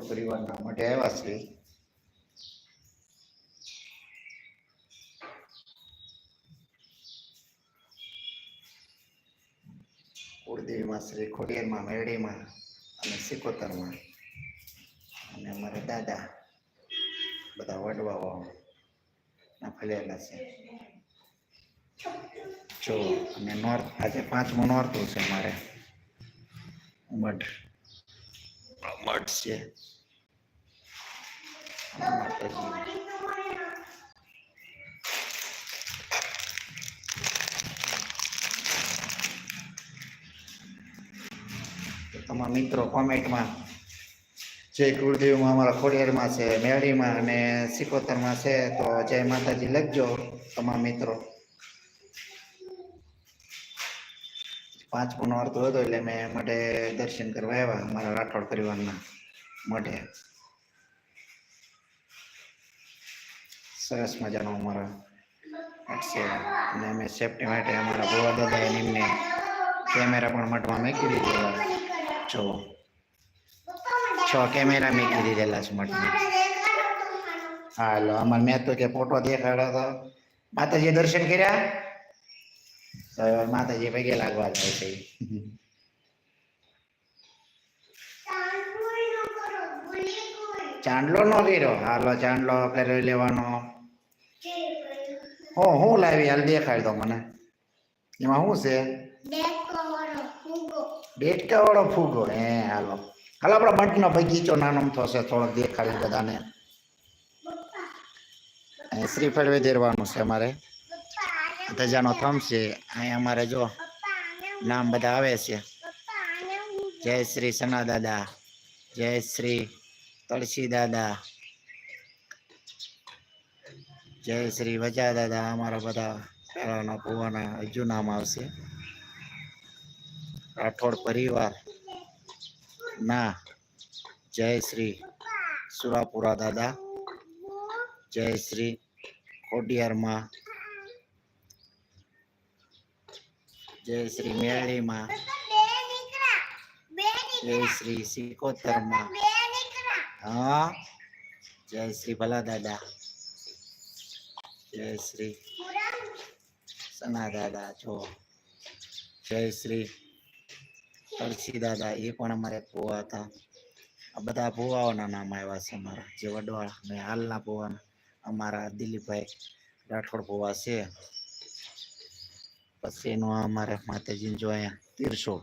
પરિવારના માટે આવ્યા છે. કુળદેવીમાં શ્રી ખોડિયારમાં મેરડીમાં અને સિકોતરમાં. અને અમારા દાદા બધા વડવાઓ ના ફલેલા છે. જો, અને નોર્થ, આજે પાંચમું નોર્થ છે મારે મઠ તો તમારા મિત્રો કોમેન્ટમાં જય કુળદેવમાં અમારા ખોડિયારમાં છે, મેળીમાં અને સિકોતરમાં છે, તો જય માતાજી લખજો તમારા મિત્રો. પાંચમું વાર તો હતો એટલે મેં માટે દર્શન કરવા આવ્યા અમારા રાઠોડ પરિવારના માટે. સરસ મજાનો અમારા છે અને અમે સેફટી માટે અમારા ભોવા દાદા એમને કેમેરા પણ મઠમાં મૂકી દીધેલા. છો છ કેમેરા મૂકી દીધેલા છે મઠમાં હાલો અમારે મેં તો કે ફોટો દેખાડ્યો હતા માતાજી દર્શન કર્યા? તો હવે માતાજી પગે લાગવા જાય છે. ચાંદલો નો કર્યો હાલો ચાંદલો કરી લેવાનો. હો હું લાવી હાલ દેખાડ દો મને. એમાં શું છે? ડેટકા વાળો ફૂગો. હે હાલો. હાલો આપણા મઠનો બગીચો નાનો થશે થોડોક દેખાડી બધાને. શ્રીફળ વેધેરવાનું છે અમારે. ધજાનો થમ છે. અહીં અમારે જો નામ બધા આવે છે. જય શ્રી સના દાદા, જય શ્રી તળસી દાદા, જય શ્રી વજા દાદા, અમારા બધા પહેલાના ભુવાના હજુ નામ આવશે. રાઠોડ પરિવાર, ના, જય શ્રી સુરાપુરા દાદા, જય શ્રી ખોડિયારમાં જય શ્રી મેળીમાં જય શ્રી સિકોતરમાં. હા. જય શ્રી ભલા દાદા જય શ્રી સના દાદા જો જય શ્રી તળસી દાદા એ પણ અમારે ભુવા હતા. આ બધા ભુવાઓના નામ આવ્યા છે અમારા. જે વડવાળા ને હાલના ભુવાના. અમારા દિલીપભાઈ રાઠોડ ભુવા છે. પછી એનું અમારે માતાજીને જો અહીંયા તીરસો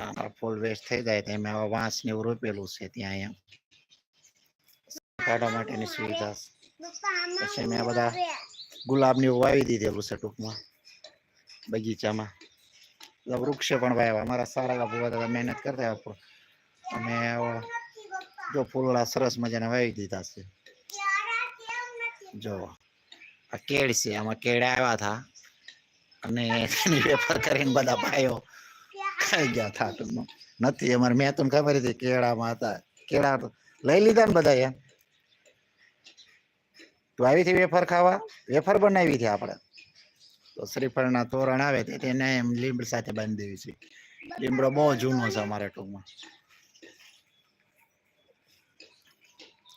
આ ફૂલ વેસ્ટ થઈ જાય તો એમાં આવા વાંસ ને એવું રોપેલું છે ત્યાં અહીંયા. કાઢવા માટેની સુવિધા પછી મેં બધા ગુલાબ ને એવું વાવી દીધેલું છે ટૂંકમાં બગીચામાં. વૃક્ષો પણ વાવ્યા. અમારા સારા એવા ભૂવા મહેનત કરતા અમે જો ફૂલડા સરસ મજાના વાવી દીધા છે. જો. આ કેળ છે, આમાં કેળ આવ્યા હતા. અને એની વેફર કરીને બધા ભાઈઓ ખાઈ ગયા હતા ટૂંકમાં. નથી, અમારે મેં તમને ખબર હતી કેળામાં હતા. કેળા લઈ લીધા ને બધા એમ તું આવી હતી વેફર ખાવા? વેફર બનાવી હતી આપણે. તો શ્રીફળના તોરણ આવે તેને એમ લીમડ સાથે બાંધી દેવી છે. લીમડો બહુ જૂનો છે અમારે ટૂંકમાં.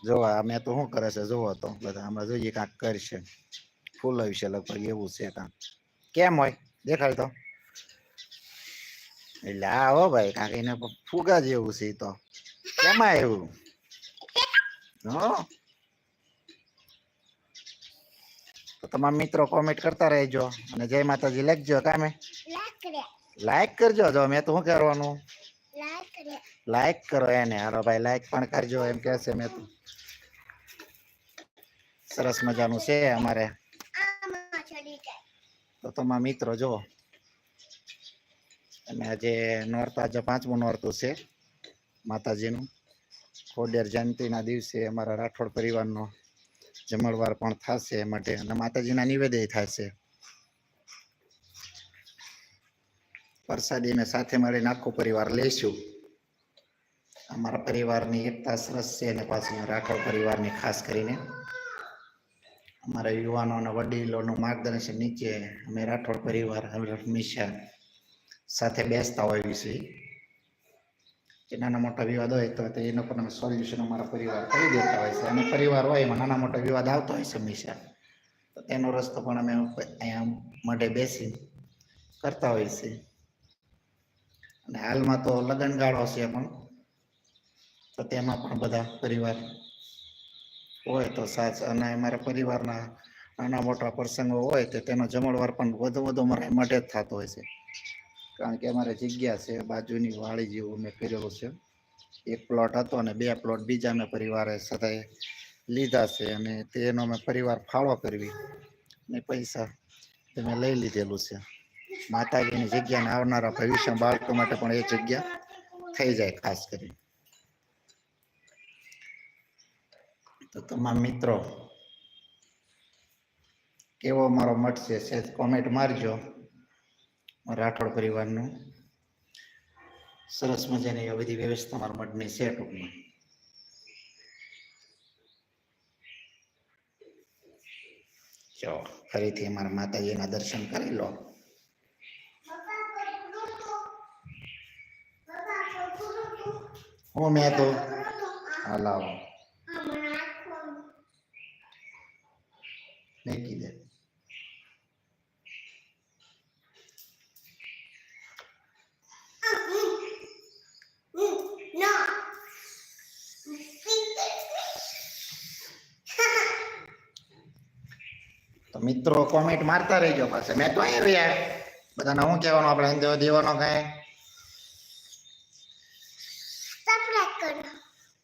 જોવા અમે તો શું કરે છે? જોવો તો બધા હમણાં જોઈએ કાંક કરશે. ફૂલ વિશે લગભગ એવું છે કાંક. કેમ હોય? દેખાડ તો. એટલે આ હો ભાઈ કાંક એને ફુગા જેવું છે તો. કેમાં એવું? હો? તો તમારા મિત્રો કોમેન્ટ કરતા રહેજો અને જય માતાજી લખજો કામે લાઈક કરજો. જો મેં તો શું કરવાનું? લાઈક કરો એને. હારો ભાઈ લાઈક પણ કરજો એમ કહે છે મેં સરસ મજાનું છે અમારે. તો તમારા મિત્રો જો, અને આજે નોરતું, આજે પાંચમું નોરતું છે માતાજીનું. ખોડિયાર જયંતિના દિવસે અમારા રાઠોડ પરિવારનો જમણવાર પણ થશે એ માટે. અને માતાજીના નિવેદય થશે. પ્રસાદી અમે સાથે મળીને આખો પરિવાર લઈશું અમારા પરિવારની એકતા સરસ છે અને પાછી રાઠોડ પરિવારની ખાસ કરીને અમારા યુવાનો અને વડીલોનું માર્ગદર્શન નીચે અમે રાઠોડ પરિવાર હંમેશા સાથે બેસતા હોય વિશે જે નાના મોટા વિવાદ હોય તો એનો પણ અમે સોલ્યુશન અમારા પરિવાર કરી દેતા હોય છે. અને પરિવાર હોય એમાં નાના મોટા વિવાદ આવતો હોય છે હંમેશા. તો તેનો રસ્તો પણ અમે અહીંયા માટે બેસી કરતા હોય છે અને હાલમાં તો લગ્નગાળો છે પણ તો તેમાં પણ બધા પરિવાર હોય તો સાચ અને અમારા પરિવારના નાના મોટા પ્રસંગો હોય તો તેનો જમણવાર પણ વધુ વધુ અમારા માટે જ થતો હોય છે. કારણ કે અમારે જગ્યા છે, બાજુની વાળી જેવું મેં કરેલું છે. એક પ્લોટ હતો અને બે પ્લોટ બીજા મેં પરિવારે સાથે લીધા છે અને તેનો મેં પરિવાર ફાળો કરવી ને પૈસા મેં લઈ લીધેલું છે. માતાજીની જગ્યાને આવનારા ભવિષ્ય બાળકો માટે પણ એ જગ્યા થઈ જાય ખાસ કરી તો તમામ મિત્રો કેવો મારો મઠ છે સહેજ કોમેન્ટ મારજો રાઠોડ પરિવારનું સરસ મજાની આ બધી વ્યવસ્થા મારા મઠની છે ટૂંકમાં જો ફરીથી અમારા માતાજીના દર્શન કરી લો હું મેં તો હલાવો મૂકી દે તો મિત્રો કોમેન્ટ મારતા રહેજો પાસે મેં તો અહીંયા રહ્યા. બધાને શું કહેવાનું આપણે હિન્દુ દેવાનો કાંઈ?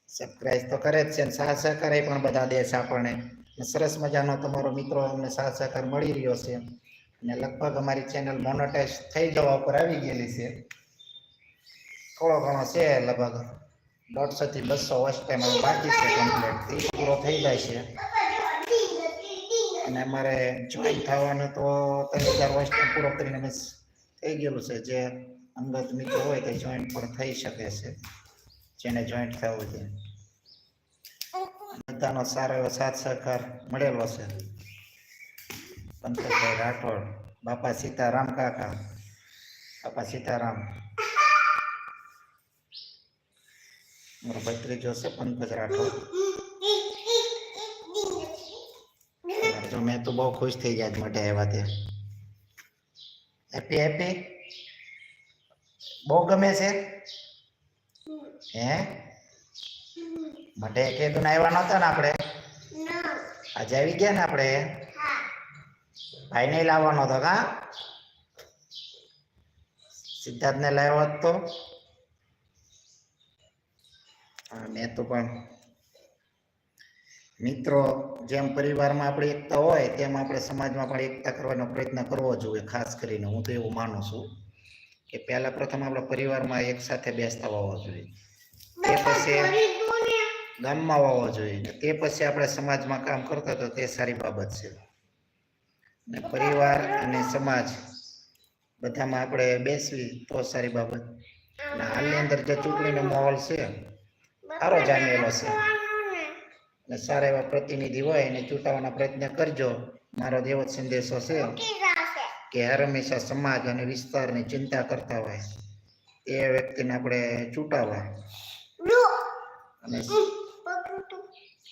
સબસ્ક્રાઇબ તો કરે જ છે ને સાહ સહકાર પણ બધા દે છે આપણને સરસ મજાનો તમારો મિત્રો અમને સાહ સહકાર મળી રહ્યો છે. અને લગભગ અમારી ચેનલ મોનોટાઈઝ થઈ જવા ઉપર આવી ગયેલી છે. થોડો ઘણો છે લગભગ. દોઢસો થી બસો વર્ષ ટાઈમ બાકી છે કમ્પ્લીટ પૂરો થઈ જાય છે. અને અમારે જોઈન થવાનું તો ત્રણ હજાર ટાઈમ પૂરો કરીને અમે થઈ ગયેલું છે. જે અંગત મિત્રો હોય તે જોઈન્ટ પણ થઈ શકે છે. જેને જોઈન્ટ થવું છે બધાનો સારો એવો સાથ સહકાર મળેલો છે. પંકજભાઈ રાઠોડ, બાપા સીતારામ કાકા, બાપા સીતારામ. મારો ભત્રીજો છે પંકજ રાઠોડ. જો મેં તો બહુ ખુશ થઈ ગયા માટે આવ્યા તે. હેપી હેપી બહુ ગમે છે? હે? માટે કે ને આવ્યા નહોતા ને આપણે? આજે આવી ગયા ને આપણે? ભાઈ ને લાવવાનો હતો કા? સિદ્ધાર્થ ને લાવ્યો હતો તો? મેં તો પણ મિત્રો જેમ પરિવારમાં આપણી એકતા હોય તેમ આપણે સમાજમાં પણ એકતા કરવાનો પ્રયત્ન કરવો જોઈએ ખાસ કરીને હું તો એવું માનું છું કે પહેલા પ્રથમ આપણા પરિવારમાં એક સાથે બેસતા હોવો જોઈએ. તે પછી ગામમાં હોવો જોઈએ. તે પછી આપણે સમાજમાં કામ કરતા તો તે સારી બાબત છે. ને પરિવાર અને સમાજ બધામાં આપણે બેસવી તો સારી બાબત. અને હાલની અંદર જે ચૂંટણીનો માહોલ છે સારો જામેલો છે. અને સારા એવા પ્રતિનિધિ હોય એને ચૂંટાવવાના પ્રયત્ન કરજો. મારો જ સંદેશો છે કે હર હંમેશા સમાજ અને વિસ્તારની ચિંતા કરતા હોય. એ વ્યક્તિને આપણે ચૂંટાવવા અને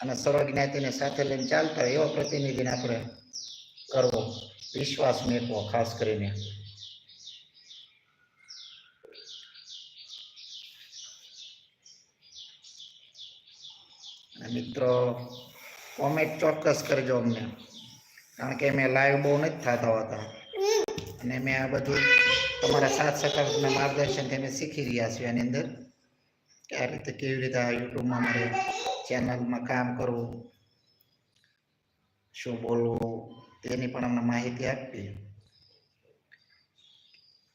અને સર્વ જ્ઞાતિને સાથે લઈને ચાલતા હોય એવા પ્રતિનિધિને આપણે કરવો. વિશ્વાસ મેળવો ખાસ કરીને. મિત્રો કોમેન્ટ ચોક્કસ કરજો અમને. કારણ કે મેં લાઈવ બહુ નથી થતા હોતા. અને મેં આ બધું તમારા સાથ સહકારના માર્ગદર્શનથી અમે શીખી રહ્યા છીએ એની અંદર. કે આ રીતે કેવી રીતે યુટ્યુબમાં મારે ચેનલમાં કામ કરવું, શું બોલવું, તેની પણ અમને માહિતી આપવી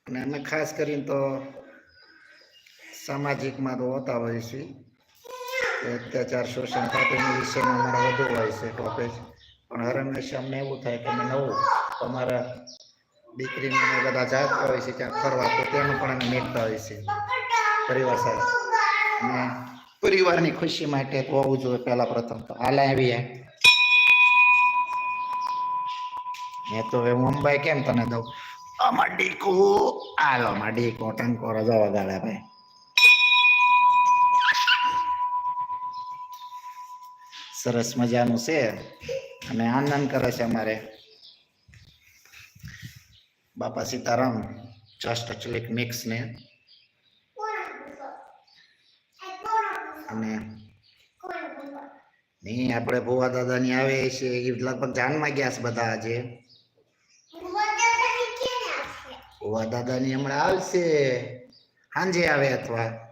અને અમે ખાસ કરીને તો સામાજિકમાં તો હોતા હોય છીએ અત્યાચાર શોષણ ખાતેની વિષયમાં અમારા વધુ હોય છે ટોપિક પણ હર હંમેશા એવું થાય કે અમે નવું. અમારા દીકરીને બધા જાતા હોય છે ત્યાં ફરવા, તો તેનું પણ અમે મેળતા હોય છે. પરિવાર સાથે. અને પરિવારની ખુશી માટે હોવું જોઈએ પહેલા પ્રથમ તો. હાલ આવી મેં તો હવે મુંબઈ કેમ તને દઉં? માં ડીકુ. આલો માં ડીકો. ટંકોરો જવા વગાડે ભાઈ સરસ મજાનું છે. અને આનંદ કરે છે અમારે. બાપા સીતારામ જસ્ટ ચલિક મિક્સ ને. અને નહીં, આપણે ભુવા દાદાની આવે છે, એ લગભગ જાનમાં ગયા છે બધા આજે. ભુવા દાદાની હમણાં આવશે. સાંજે આવે અથવા.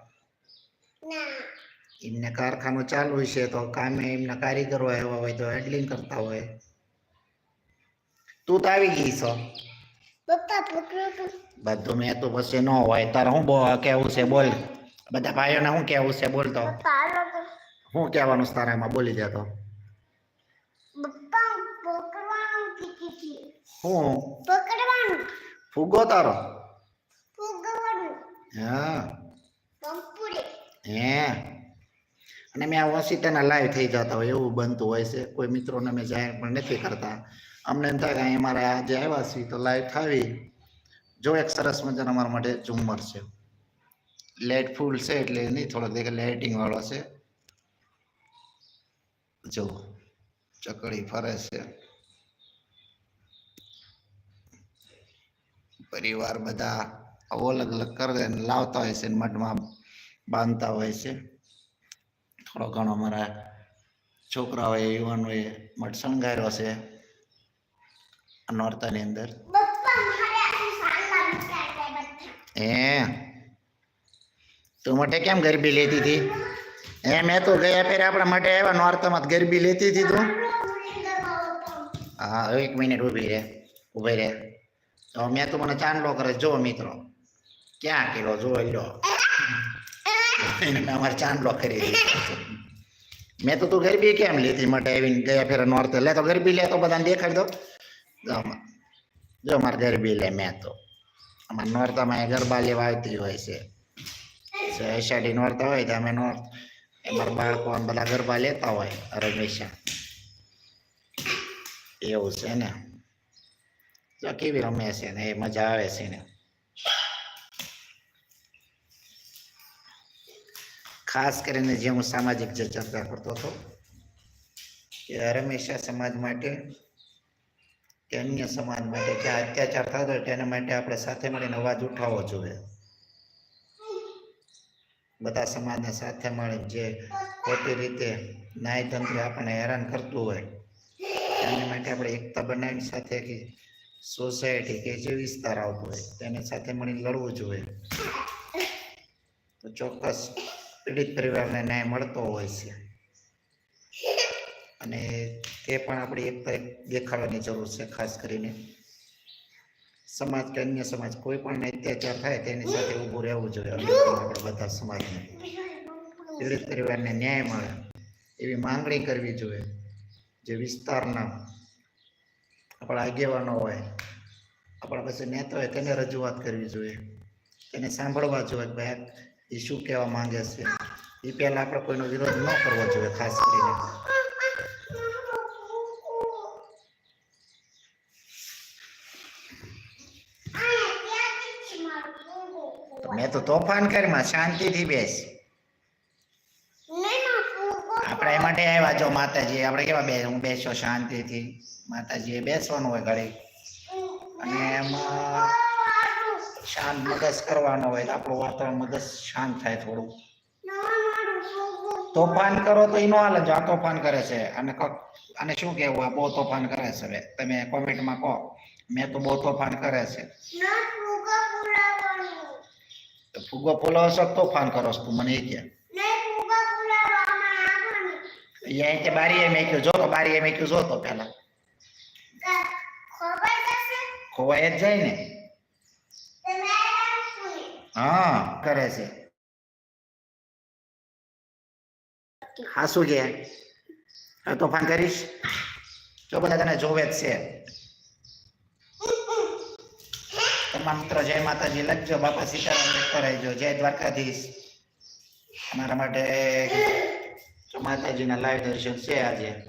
એમને કારખાનું ચાલુ છે તો કામે એમના કારીગરો આવ્યા હોય તો હેન્ડલિંગ કરતા હોય. તું તો આવી ગઈ છો. બધું મેં તો પછી ન હોય. તારે હું બો કેવું છે બોલ. બધા ભાઈઓને શું કેવું છે બોલ તો. પપ્પા હાલો તો. શું કહેવાનું છે તારામાં બોલી દે તો. પપ્પા પકડવાનું ફુગો તારો? હા. હે. અને મેં આ વસીતાના લાઈવ થઈ જતા હોય એવું બનતું હોય છે. કોઈ મિત્રોને અમે જાહેર પણ નથી કરતા. અમને એમ થાય કે અહીં અમારે આજે આવ્યા છીએ તો લાઈવ થાવી. જો એક સરસ મજાનો અમારા માટે ઝુમ્મર છે. લાઇટ ફૂલ છે એટલે નહીં થોડોક દેખે લાઇટિંગ વાળો છે. જો, ચકડી ફરે છે. પરિવાર બધા અલગ અલગ કરે લાવતા હોય છે મઢમાં બાંધતા હોય છે. થોડો ઘણો અમારા છોકરાઓએ યુવાનોએ મઠ શણગાર્યો છે નોરતાની અંદર. મારે હે? તું માટે કેમ ગરબી લેતી હતી? એ મેં તો ગયા ફેર આપણા માટે આવ્યા નોરતામાં ગરબી લેતી હતી તું. હા એક મિનિટ ઊભી રહે ઊભી રહે. તો મેં તો મને ચાંદલો કરે જો મિત્રો ક્યાં કિલો? જો લો એને અમારે ચાંદલો કરી મેં તો તું ગરબી કેમ લીધી? માટે આવીને ગયા ફેરા નોર્થ લે તો ગરબી લે, તો બધાને દેખાડી દો. જો અમારે. ગરબી લે મેં તો. અમારે નોર્થમાં ગરબા લેવા આવતી હોય છે. અષાઢી નોર્થ હોય તો અમે નોર્થ અમારા બાળકો બધા ગરબા લેતા હોય રમેશા એવું છે ને? કેવી રમે છે ને, એ મજા આવે છે ને. ખાસ કરીને જે હું સામાજિક જે ચર્ચા કરતો હતો કે હંમેશા સમાજ માટે કે અન્ય સમાજ માટે જે અત્યાચાર થતો હોય તેના માટે આપણે સાથે મળીને અવાજ ઉઠાવવો જોઈએ. બધા સમાજને સાથે મળીને જે ખોટી રીતે ન્યાયતંત્ર આપણને હેરાન કરતું હોય એની માટે આપણે એકતા બનાવીને સાથે કે સોસાયટી કે જે વિસ્તાર આવતો હોય તેને સાથે મળીને લડવું જોઈએ. તો ચોક્કસ પીડિત પરિવારને ન્યાય મળતો હોય છે. અને તે પણ આપણી એકતા દેખાડવાની જરૂર છે, ખાસ કરીને. સમાજ કે અન્ય સમાજ, કોઈ પણ અત્યાચાર થાય તેની સાથે ઊભું રહેવું જોઈએ. આપણે બધા સમાજને. પીડિત પરિવારને ન્યાય મળે એવી માંગણી કરવી જોઈએ. જે વિસ્તારના આપણા આગેવાનો હોય, આપણા પાસે નેતા હોય તેને રજૂઆત કરવી જોઈએ. તેને સાંભળવા જોઈએ ભાઈ એ શું કહેવા માંગે છે? એ પહેલાં આપણે કોઈનો વિરોધ ન કરવો જોઈએ, ખાસ કરીને. મેં તો તોફાન કરીમાં શાંતિથી બેસ. આપણે એ માટે આવ્યા જો માતાજી. આપણે કેવા બે હું બેસો શાંતિથી? માતાજીએ બેસવાનું હોય ઘડી અને એમાં શાંત મગજ કરવાનો હોય તો આપણું વાતાવરણ મગજ શાંત થાય થોડું. તોફાન કરો તો એનો હાલ, જો આ તોફાન કરે છે. અને અને શું કેવું, આ બહુ તોફાન કરે છે તમે કોમેન્ટમાં કહો, મેં તો બહુ તોફાન કરે છે. ફુગો ફૂલાવો છો તોફાન કરો છો તું? મને એ કે. અહીંયા કે બારીએ મેક્યું. જો તો બારીએ મેક્યું, જો તો પેલા. ખોવાય જ જાય ને. હા. કરે છે. હા, શું કે? તોફાન કરીશ? જો બધા તને જોવે જ છે. તમામ મિત્રો જય માતાજી, લખજો બાપા સીતારામ લેખતા રહેજો જય દ્વારકાધીશ. અમારા માટે માતાજીના લાઈવ દર્શન છે આજે.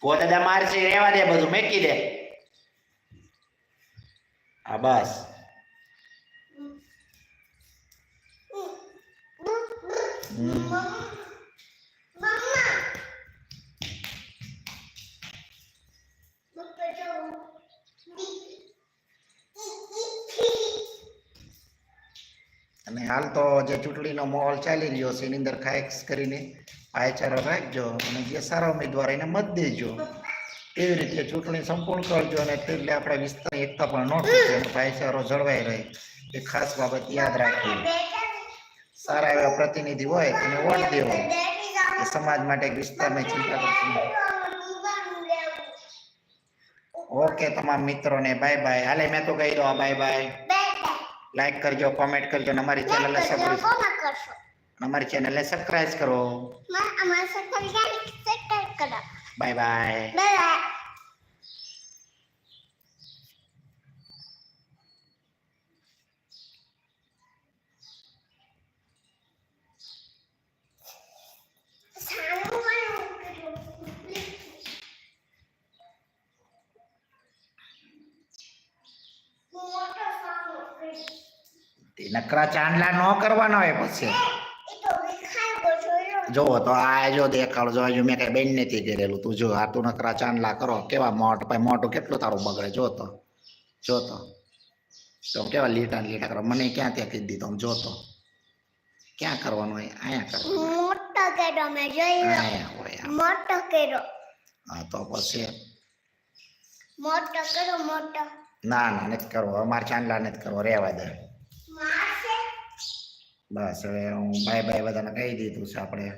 પોતે મારશે રહેવા દે બધું, મેકી દે. હા, બસ. અને હાલ તો જે ચૂંટણીનો માહોલ ચાલી રહ્યો છે, એની અંદર ખાસ કરીને ભાઈચારો રાખજો અને જે સારા ઉમેદવાર એને મત દેજો. એવી રીતે ચૂંટણી સંપૂર્ણ કરજો અને એટલે આપણા વિસ્તારની એકતા પણ ન તૂટે ભાઈચારો જળવાઈ રહે. એ ખાસ બાબત યાદ રાખવી. સારા એવા પ્રતિનિધિ હોય તેને વોટ દેવો. એ સમાજ માટે એક વિસ્તારની ચિંતા કરશું ઓકે તમામ મિત્રોને બાય બાય. હાલે મેં તો કહી દો બાય બાય. લાઈક કરજો કોમેન્ટ કરજો અને અમારી ચેનલને સબસ્ક્રાઇબ કરશો. અમારી ચેનલને સબસ્ક્રાઇબ કરો. સબસ્ક્રાઇબ કરો. બાય બાય બાય તે નકરા ચાંદલા ન કરવાના હોય પછી. જોવો તો આ જો દેખાડો જો મેં કઈ બેન નથી કરેલું તું. જો આ તું નકરા ચાંદલા કરો. કેવા મોટ ભાઈ મોટું કેટલું તારું બગડે? જો તો જો તો. તો કેવા લીટા લીટા કરો. મને ક્યાં ત્યાં કીધી દીધો? જો તો. ક્યાં કરવાનું હોય? અહીંયા કરવાનું મોટો કેડો મેં જોયું. મોટો કેડો હા તો પછી? મોટો કરો મોટો. ના ના નથી કરવો. અમારે ચાંદલા નથી કરવો. રહેવા દે. બસ હવે હું બાય બાય બધાને કહી દીધું છે આપણે.